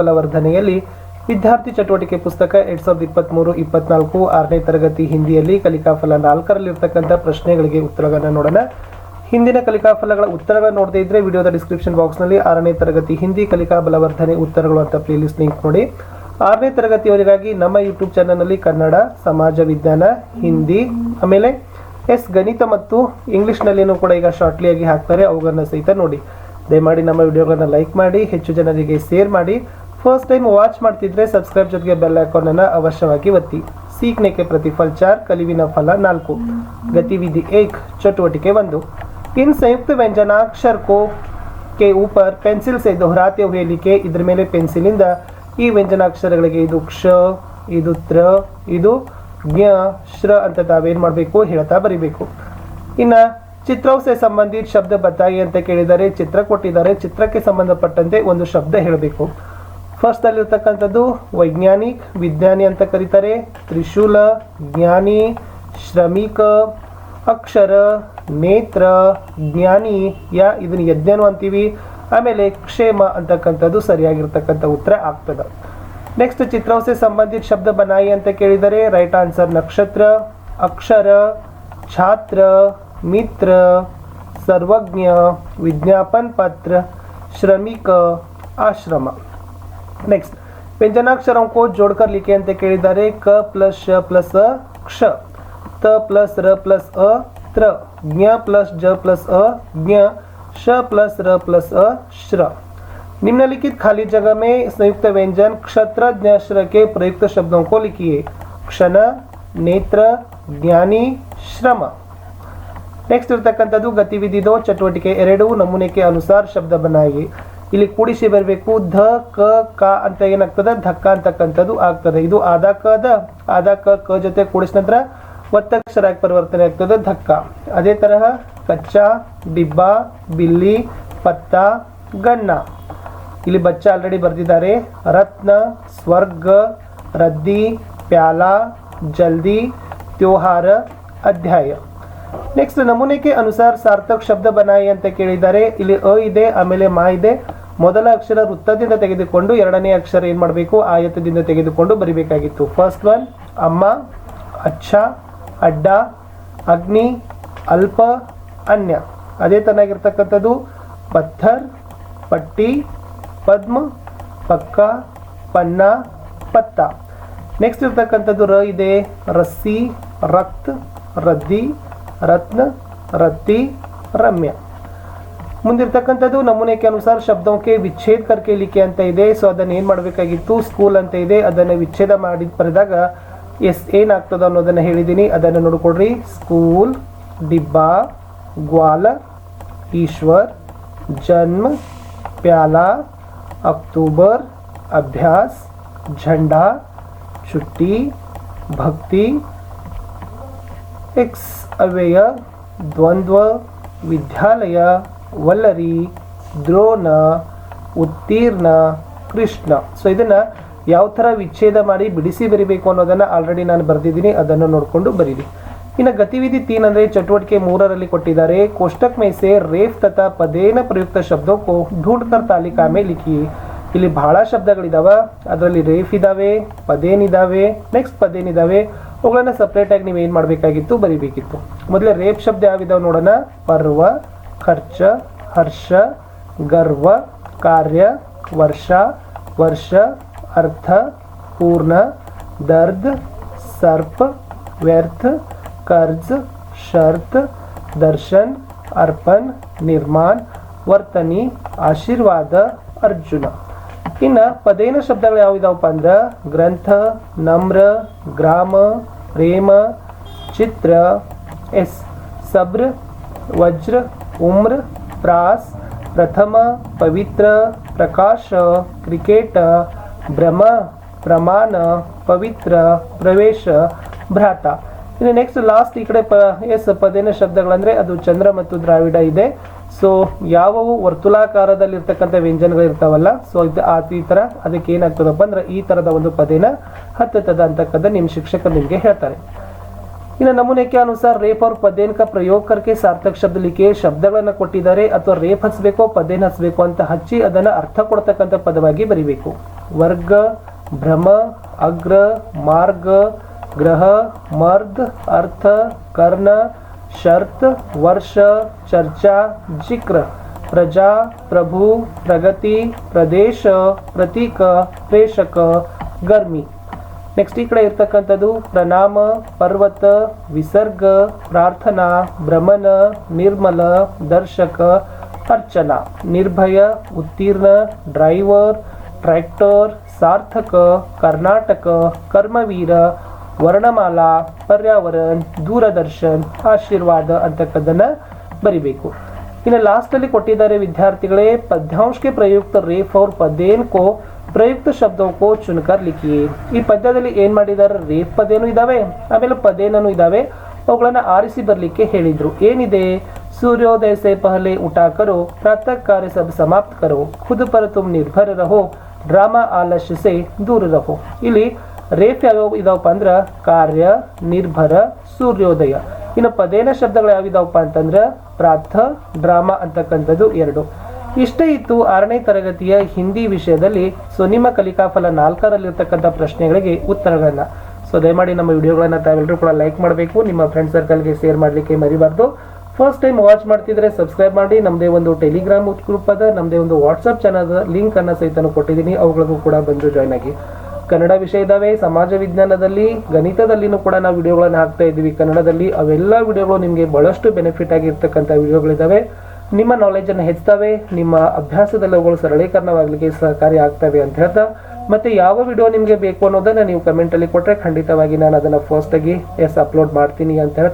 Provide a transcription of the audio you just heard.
ಬಲವರ್ಧನೆಯಲ್ಲಿ ವಿದ್ಯಾರ್ಥಿ ಚಟುವಟಿಕೆ ಪುಸ್ತಕ ಎರಡ್ ಸಾವಿರದ ಇಪ್ಪತ್ತ್ಮೂರು ಇಪ್ಪತ್ನಾಲ್ಕು, ಆರನೇ ತರಗತಿ ಹಿಂದಿಯಲ್ಲಿ ಕಲಿಕಾಫಲ ನಾಲ್ಕರಲ್ಲಿರ್ತಕ್ಕಂಥ ಪ್ರಶ್ನೆಗಳಿಗೆ ಉತ್ತರಗಳನ್ನು ನೋಡೋಣ. ಹಿಂದಿನ ಕಲಿಕಾಫಲಗಳ ಉತ್ತರಗಳನ್ನು ನೋಡದೇ ಇದ್ರೆ ವಿಡಿಯೋದ ಡಿಸ್ಕ್ರಿಪ್ಷನ್ ಬಾಕ್ಸ್ನಲ್ಲಿ ಆರನೇ ತರಗತಿ ಹಿಂದಿ ಕಲಿಕಾ ಬಲವರ್ಧನೆ ಉತ್ತರಗಳು ಅಂತ ಪ್ಲೇಲಿಸ್ಟ್ ಲಿಂಕ್ ನೋಡಿ. ಆರನೇ ತರಗತಿಯವರಿಗಾಗಿ ನಮ್ಮ ಯೂಟ್ಯೂಬ್ ಚಾನಲ್ನಲ್ಲಿ ಕನ್ನಡ, ಸಮಾಜ, ವಿಜ್ಞಾನ, ಹಿಂದಿ, ಆಮೇಲೆ ಎಸ್ ಗಣಿತ ಮತ್ತು ಇಂಗ್ಲಿಷ್ನಲ್ಲಿನೂ ಕೂಡ ಈಗ ಶಾರ್ಟ್ಲಿ ಆಗಿ ಹಾಕ್ತಾರೆ ಅವುಗಳನ್ನ ಸಹಿತ ನೋಡಿ. ದಯಮಾಡಿ ನಮ್ಮ ವಿಡಿಯೋಗಳನ್ನ ಲೈಕ್ ಮಾಡಿ ಹೆಚ್ಚು ಜನರಿಗೆ ಶೇರ್ ಮಾಡಿ ಫಸ್ಟ್ ಟೈಮ್ ವಾಚ್ ಮಾಡ್ತಿದ್ರೆ ಸಬ್ಸ್ಕ್ರೈಬ್ ಜೊತೆಗೆ ಬೆಲ್ ಐಕಾನ್ ಅವಶ್ಯವಾಗಿ ಒತ್ತಿ सीखने के प्रतिफल चार ಕಲಿವಿನ ಫಲ ನಾಲ್ಕು गतिविधि एक चटुवटिके ಒಂದು इन संयुक्त व्यंजनाक्षर को के ऊपर पेंसिल से दोहराते हुए लिखे ಇದ್ರ ಮೇಲೆ ಪೆನ್ಸಿಲಿಂದ ಈ ವ್ಯಂಜನಾಕ್ಷರಗಳಿಗೆ ಇದು ಕ್ಷ ಇದು ತ್ರ ಇದು ಜ್ಞ ಶ್ರ ಅಂತ ತಾವೇನ್ ಮಾಡಬೇಕು ಹೇಳ್ತಾ ಬರಿಬೇಕು ಇನ್ನ ಚಿತ್ರವು ಸಂಬಂಧಿ ಸಂಬಂಧಿತ ಶಬ್ದ ಬತ್ತಾಯಿ ಅಂತ ಕೇಳಿದರೆ, ಚಿತ್ರ ಕೊಟ್ಟಿದ್ದಾರೆ. ಚಿತ್ರಕ್ಕೆ ಸಂಬಂಧಪಟ್ಟಂತೆ ಒಂದು ಶಬ್ದ ಹೇಳಬೇಕು. ಫಸ್ಟ್ ಅಲ್ಲಿರ್ತಕ್ಕಂಥದ್ದು ವೈಜ್ಞಾನಿಕ್, ವಿಜ್ಞಾನಿ ಅಂತ ಕರೀತಾರೆ. ತ್ರಿಶೂಲ, ಜ್ಞಾನಿ, ಶ್ರಮಿಕ, ಅಕ್ಷರ, ನೇತ್ರ, ಜ್ಞಾನಿ, ಯಾ, ಇದನ್ನ ಯಜ್ಞನು ಅಂತೀವಿ. ಆಮೇಲೆ ಕ್ಷೇಮ ಅಂತಕ್ಕಂಥದ್ದು ಸರಿಯಾಗಿರ್ತಕ್ಕಂಥ ಉತ್ತರ ಆಗ್ತದೆ. ನೆಕ್ಸ್ಟ್ ಚಿತ್ರವಸೆ ಸಂಬಂಧಿತ ಶಬ್ದ ಬನಾಯಿ ಅಂತ ಕೇಳಿದರೆ, ರೈಟ್ ಆನ್ಸರ್ ನಕ್ಷತ್ರ, ಅಕ್ಷರ, ಛಾತ್ರ मित्र, सर्वज्ञ विज्ञापन पत्र श्रमिक, आश्रम। नेक्स्ट व्यंजनाक्षरों को जोड़कर लिखे अंत के क प्लस श प्लस क्ष। त प्लस र प्लस अ, त्र। ज्ञ प्लस ज प्लस अ, ज्ञ। श प्लस र प्लस अ, श्र। निम्नलिखित खाली जगह में संयुक्त व्यंजन क्षत्र ज्ञश्र के प्रयुक्त शब्दों को लिखिए। क्षण, नेत्र, ज्ञानी, श्रम। ನೆಕ್ಸ್ಟ್ ಇರ್ತಕ್ಕಂಥದ್ದು ಗತಿವಿಧಿದು ಚಟುವಟಿಕೆ ಎರಡು ನಮೂನೆಗೆ ಅನುಸಾರ ಶಬ್ದ ಬನಾಯಿ ಇಲ್ಲಿ ಕೂಡಿಸಿ ಬರಬೇಕು ಧ, ಕ ಕ ಅಂತ ಏನಾಗ್ತದೆ? ಧಕ್ಕ ಅಂತಕ್ಕಂಥದ್ದು ಆಗ್ತದೆ. ಇದು ಆದ ಕದ ಆದ, ಕ ಕ ಜೊತೆ ಕೂಡಿಸಿದ ನಂತರ ಒತ್ತಕ್ಷರಾಗಿ ಪರಿವರ್ತನೆ ಆಗ್ತದೆ ಧಕ್ಕ. ಅದೇ ತರಹ ಕಚ್ಚಾ ಡಿಬ್ಬಾ ಬಿಲ್ಲಿ, ಪತ್ತ, ಗನ್ನ. ಇಲ್ಲಿ ಬಚ್ಚ ಆಲ್ರೆಡಿ ಬರೆದಿದ್ದಾರೆ. ರತ್ನ, ಸ್ವರ್ಗ, ರದ್ದಿ, ಪ್ಯಾಲ, ಜಲ್ದಿ, ತ್ಯೋಹಾರ, ಅಧ್ಯಾಯ. ನೆಕ್ಸ್ಟ್ ನಮೂನೆಗೆ ಅನುಸಾರ ಸಾರ್ಥಕ್ ಶಬ್ದ ಬನಾಯಿ ಅಂತ ಕೇಳಿದ್ದಾರೆ. ಇಲ್ಲಿ ಅ ಇದೆ, ಆಮೇಲೆ ಮಾ ಇದೆ. ಮೊದಲ ಅಕ್ಷರ ವೃತ್ತದಿಂದ ತೆಗೆದುಕೊಂಡು ಎರಡನೇ ಅಕ್ಷರ ಏನ್ ಮಾಡಬೇಕು? ಆಯತದಿಂದ ತೆಗೆದುಕೊಂಡು ಬರಿಬೇಕಾಗಿತ್ತು. ಫಸ್ಟ್ ಒನ್ ಅಮ್ಮ, ಅಚ್ಚ, ಅಡ್ಡ, ಅಗ್ನಿ, ಅಲ್ಪ, ಅನ್ಯ. ಅದೇ ತನಾಗಿರ್ತಕ್ಕಂಥದ್ದು ಪತ್ಥರ್ ಪಟ್ಟಿ, ಪದ್ಮ, ಪಕ್ಕ, ಪನ್ನ, ಪತ್ತ. ನೆಕ್ಸ್ಟ್ ಇರ್ತಕ್ಕಂಥದ್ದು ರ ಇದೆ. ರಸ್ಸಿ, ರಕ್ತ್, ರದ್ದಿ. ರತ್ನ ರತ್ತಿ ರಮ್ಯ ಮುಂದಿರ್ತಕ್ಕಂಥದ್ದು ನಮೂನೆಗೆ ಅನುಸಾರ ಶಬ್ದಕ್ಕೆ ವಿಚ್ಛೇದ ಕರ್ಕೆ ಲಿಖೆ ಅಂತ ಇದೆ ಸೊ ಅದನ್ನ ಏನ್ ಮಾಡಬೇಕಾಗಿತ್ತು ಸ್ಕೂಲ್ ಅಂತ ಇದೆ ಅದನ್ನ ವಿಚ್ಛೇದ ಮಾಡಿ ಬರೆದಾಗ ಎಸ್ ಏನಾಗ್ತದ ಅನ್ನೋದನ್ನ ಹೇಳಿದ್ದೀನಿ ಅದನ್ನು ನೋಡ್ಕೊಡ್ರಿ ಸ್ಕೂಲ್ ಡಿಬ್ಬಾ ಗ್ವಾಲ ಈಶ್ವರ್ ಜನ್ಮ ಪ್ಯಾಲ ಅಕ್ಟೂಬರ್ ಅಭ್ಯಾಸ್ झंडा छुट्टी भक्ति ಎಕ್ಸ್ ಅವ್ಯಯ ದ್ವಂದ್ವ, ವಿದ್ಯಾಲಯ, ವಲ್ಲರಿ, ದ್ರೋಣ, ಉತ್ತೀರ್ಣ, ಕೃಷ್ಣ. ಸೊ ಇದನ್ನು ಯಾವ ಥರ ವಿಚ್ಛೇದ ಮಾಡಿ ಬಿಡಿಸಿ ಬರಿಬೇಕು ಅನ್ನೋದನ್ನು ಆಲ್ರೆಡಿ ನಾನು ಬರೆದಿದ್ದೀನಿ, ಅದನ್ನು ನೋಡಿಕೊಂಡು ಬರೀರಿ. ಇನ್ನು ಗತಿವಿಧಿ ತೀನ್ ಅಂದರೆ ಚಟುವಟಿಕೆ ಮೂರರಲ್ಲಿ ಕೊಟ್ಟಿದ್ದಾರೆ. ಕೋಷ್ಟಕ್ ಮೈಸೆ ರೇಫ್ ತಥಾ ಪದೇನ ಪ್ರಯುಕ್ತ ಶಬ್ದ ಢೂಢ್ತರ ತಾಲಿಕಾ ಮೇ ಲಿಖಿ. ಇಲ್ಲಿ ಬಹಳ ಶಬ್ದಗಳಿದಾವೆ. ಅದರಲ್ಲಿ ರೇಫ್ ಇದ್ದಾವೆ ಪದೇನಿದ್ದಾವೆ ನೆಕ್ಸ್ಟ್ ಪದೇನಿದ್ದಾವೆ ಅವುಗಳನ್ನ ಸಪ್ರೇಟಾಗಿ ನೀವು ಏನು ಮಾಡಬೇಕಾಗಿತ್ತು? ಬರಿಬೇಕಿತ್ತು. ಮೊದಲೇ ರೇಪ್ ಶಬ್ದ ಯಾವಿದಾವೆ ನೋಡೋಣ. ಪರ್ವ, ಖರ್ಚ, ಹರ್ಷ, ಗರ್ವ, ಕಾರ್ಯ, ವರ್ಷ ವರ್ಷ, ಅರ್ಥ, ಪೂರ್ಣ, ದರ್ದ್, ಸರ್ಪ, ವ್ಯರ್ಥ, ಕರ್ಜ್, ಶರ್ತ್, ದರ್ಶನ್, ಅರ್ಪಣ್, ನಿರ್ಮಾಣ, ವರ್ತನಿ, ಆಶೀರ್ವಾದ, ಅರ್ಜುನ. ಇನ್ನು ಪದೇನ ಶಬ್ದಗಳು ಯಾವಿದಾವಪ್ಪ ಅಂದ್ರೆ ಗ್ರಂಥ, ನಮ್ರ, ಗ್ರಾಮ, ಪ್ರೇಮ, ಚಿತ್ರ, ಎಸ್. ಸಬ್ರ, ವಜ್ರ, ಉಮ್ರ, ಪ್ರಾಸ್, ಪ್ರಥಮ, ಪವಿತ್ರ, ಪ್ರಕಾಶ, ಕ್ರಿಕೆಟ್, ಭ್ರಮ, ಪ್ರಮಾಣ, ಪವಿತ್ರ, ಪ್ರವೇಶ, ಭ್ರಾತ. ಇನ್ನು ನೆಕ್ಸ್ಟ್ ಲಾಸ್ಟ್ ಈ ಕಡೆ ಪ, ಎಸ್ ಪದೇನ ಶಬ್ದಗಳಂದ್ರೆ ಅದು ಚಂದ್ರ ಮತ್ತು ದ್ರಾವಿಡ ಇದೆ. ಸೊ ಯಾವವು ವರ್ತುಲಾಕಾರದಲ್ಲಿರ್ತಕ್ಕಂಥ ವ್ಯಂಜನಗಳಿರ್ತಾವಲ್ಲ ಸೊ ಇದು ಆ ಈ ಥರ ಅದಕ್ಕೆ ಏನಾಗ್ತದಪ್ಪ ಅಂದ್ರೆ ಈ ಥರದ ಒಂದು ಪದೇನ ಹತ್ತದ ಅಂತಕ್ಕಂಥ ನಿಮ್ಮ ಶಿಕ್ಷಕರು ನಿಮಗೆ ಹೇಳ್ತಾರೆ. ಇನ್ನು ನಮೂನೆಕ್ಕೆ ಅನುಸಾರ ರೇಪ್ ಅವ್ರ ಪದೇನಕ ಪ್ರಯೋಗಕ್ಕೆ ಸಾರ್ಥಕ ಶಬ್ದಲಿಕ್ಕೆ ಶಬ್ದಗಳನ್ನು ಕೊಟ್ಟಿದ್ದಾರೆ, ಅಥವಾ ರೇಪ್ ಹಚ್ಚಬೇಕು ಪದೇನ ಹಚ್ಚಬೇಕು ಅಂತ ಹಚ್ಚಿ ಅದನ್ನು ಅರ್ಥ ಕೊಡ್ತಕ್ಕಂಥ ಪದವಾಗಿ ಬರೀಬೇಕು. ವರ್ಗ, ಭ್ರಮ, ಅಗ್ರ, ಮಾರ್ಗ, ಗ್ರಹ, ಮರ್ದ್, ಅರ್ಥ, ಕರ್ಣ ಶರ್ತ್, ವರ್ಷ, ಚರ್ಚಾ, ಜಿಕ್ರ, ಪ್ರಜಾ, ಪ್ರಭು, ಪ್ರಗತಿ, ಪ್ರದೇಶ, ಪ್ರತೀಕ, ಪ್ರೇಷಕ, ಗರ್ಮಿ. ನೆಕ್ಸ್ಟ್ ಈ ಕಡೆ ಇರ್ತಕ್ಕಂಥದ್ದು ಪ್ರಣಾಮ, ಪರ್ವತ, ವಿಸರ್ಗ, ಪ್ರಾರ್ಥನಾ ಭ್ರಮಣ ನಿರ್ಮಲ, ದರ್ಶಕ, ಅರ್ಚನಾ. ನಿರ್ಭಯ, ಉತ್ತೀರ್ಣ, ಡ್ರೈವರ್, ಟ್ರ್ಯಾಕ್ಟರ್, ಸಾರ್ಥಕ, ಕರ್ನಾಟಕ, ಕರ್ಮವೀರ ವರ್ಣಮಾಲಾ ಪರ್ಯಾವರಣ ದೂರದರ್ಶನ್ ಆಶೀರ್ವಾದ ಅಂತಕ್ಕದ್ದನ್ನ ಬರಿಬೇಕು ಇನ್ನು ಲಾಸ್ಟ್ ಅಲ್ಲಿ ಕೊಟ್ಟಿದ್ದಾರೆ ವಿದ್ಯಾರ್ಥಿಗಳೇ पद्यांश के प्रयुक्त रेफ और पदेन को ಪ್ರಯುಕ್ತ ಶಬ್ದವು ಕೋ ಚುನ್ಕರ್ ಲಿಖಿಯೇ ಈ ಪದ್ಯದಲ್ಲಿ ಏನ್ ಮಾಡಿದ್ದಾರೆ ರೇಫ್ ಪದೇನು ಇದಾವೆ ಆಮೇಲೆ ಪದೇನನು ಇದಾವೆ ಅವುಗಳನ್ನ ಆರಿಸಿ ಬರ್ಲಿಕ್ಕೆ ಹೇಳಿದ್ರು ಏನಿದೆ सूर्योदय से पहले उठा करो प्रातः कार्य सब समाप्त करो खुद पर तुम निर्भर रहो ಡ್ರಾಮಾ ಆಲಸ್ಯ ಸೆ ದೂರ ರಹೋ ಇಲ್ಲಿ ರೇಫ್ ಯಾವ್ಯಾವ ಇದಾವಪ್ಪ ಅಂದ್ರೆ ಕಾರ್ಯ, ನಿರ್ಭರ, ಸೂರ್ಯೋದಯ. ಇನ್ನು ಪದೇನ ಶಬ್ದಗಳು ಯಾವಿದಾವಪ್ಪ ಅಂತಂದ್ರೆ ಪ್ರಾರ್ಥ, ಡ್ರಾಮಾ ಅಂತಕ್ಕಂಥದ್ದು ಎರಡು. ಇಷ್ಟೇ ಇತ್ತು ಆರನೇ ತರಗತಿಯ ಹಿಂದಿ ವಿಷಯದಲ್ಲಿ ಸೊ ನಿಮ್ಮ ಕಲಿಕಾಫಲ ನಾಲ್ಕರಲ್ಲಿರ್ತಕ್ಕಂಥ ಪ್ರಶ್ನೆಗಳಿಗೆ ಉತ್ತರಗಳನ್ನು. ಸೊ ದಯಮಾಡಿ ನಮ್ಮ ವಿಡಿಯೋಗಳನ್ನು ತಾವೆಲ್ಲರೂ ಕೂಡ ಲೈಕ್ ಮಾಡಬೇಕು. ನಿಮ್ಮ ಫ್ರೆಂಡ್ ಸರ್ಕಲ್ಗೆ ಶೇರ್ ಮಾಡಲಿಕ್ಕೆ ಮರಿಬಾರ್ದು. ಫಸ್ಟ್ ಟೈಮ್ ವಾಚ್ ಮಾಡ್ತಿದ್ರೆ ಸಬ್ಸ್ಕ್ರೈಬ್ ಮಾಡಿ. ನಮ್ಮದೇ ಒಂದು ಟೆಲಿಗ್ರಾಮ್ ಗ್ರೂಪ್ ಅದ. ನಮ್ಮದೇ ಒಂದು ವಾಟ್ಸಪ್ ಚಾನಲ್ ಲಿಂಕ್ ಅನ್ನ ಸಹಿತ ಕೊಟ್ಟಿದ್ದೀನಿ. ಅವುಗಳಿಗೂ ಕೂಡ ಬಂದು ಜಾಯ್ನ್ ಆಗಿ. ಕನ್ನಡ ವಿಷಯ ಇದಾವೆ ಸಮಾಜ ವಿಜ್ಞಾನದಲ್ಲಿ, ಗಣಿತದಲ್ಲಿನೂ ಕೂಡ ನಾವು ವಿಡಿಯೋಗಳನ್ನು ಹಾಕ್ತಾ ಇದ್ದೀವಿ. ಕನ್ನಡದಲ್ಲಿ ಅವೆಲ್ಲ ವಿಡಿಯೋಗಳು ನಿಮಗೆ ಬಹಳಷ್ಟು ಬೆನಿಫಿಟ್ ಆಗಿರ್ತಕ್ಕಂಥ ವಿಡಿಯೋಗಳಿದ್ದಾವೆ ನಿಮ್ಮ ನಾಲೆಜ್ ಅನ್ನು ಹೆಚ್ಚುತ್ತವೆ ನಿಮ್ಮ ಅಭ್ಯಾಸದಲ್ಲಿ ಅವುಗಳು ಸರಳೀಕರಣವಾಗಲಿಕ್ಕೆ ಸಹಕಾರಿ ಆಗ್ತವೆ ಅಂತ ಹೇಳ್ತಾ. ಮತ್ತೆ ಯಾವ ವಿಡಿಯೋ ನಿಮಗೆ ಬೇಕು ಅನ್ನೋದನ್ನ ನೀವು ಕಮೆಂಟಲ್ಲಿ ಕೊಟ್ರೆ ಖಂಡಿತವಾಗಿ ನಾನು ಅದನ್ನ ಫಸ್ಟ್ ಆಗಿ ಎಸ್ ಅಪ್ಲೋಡ್ ಮಾಡ್ತೀನಿ ಅಂತ ಹೇಳ್ತಾ.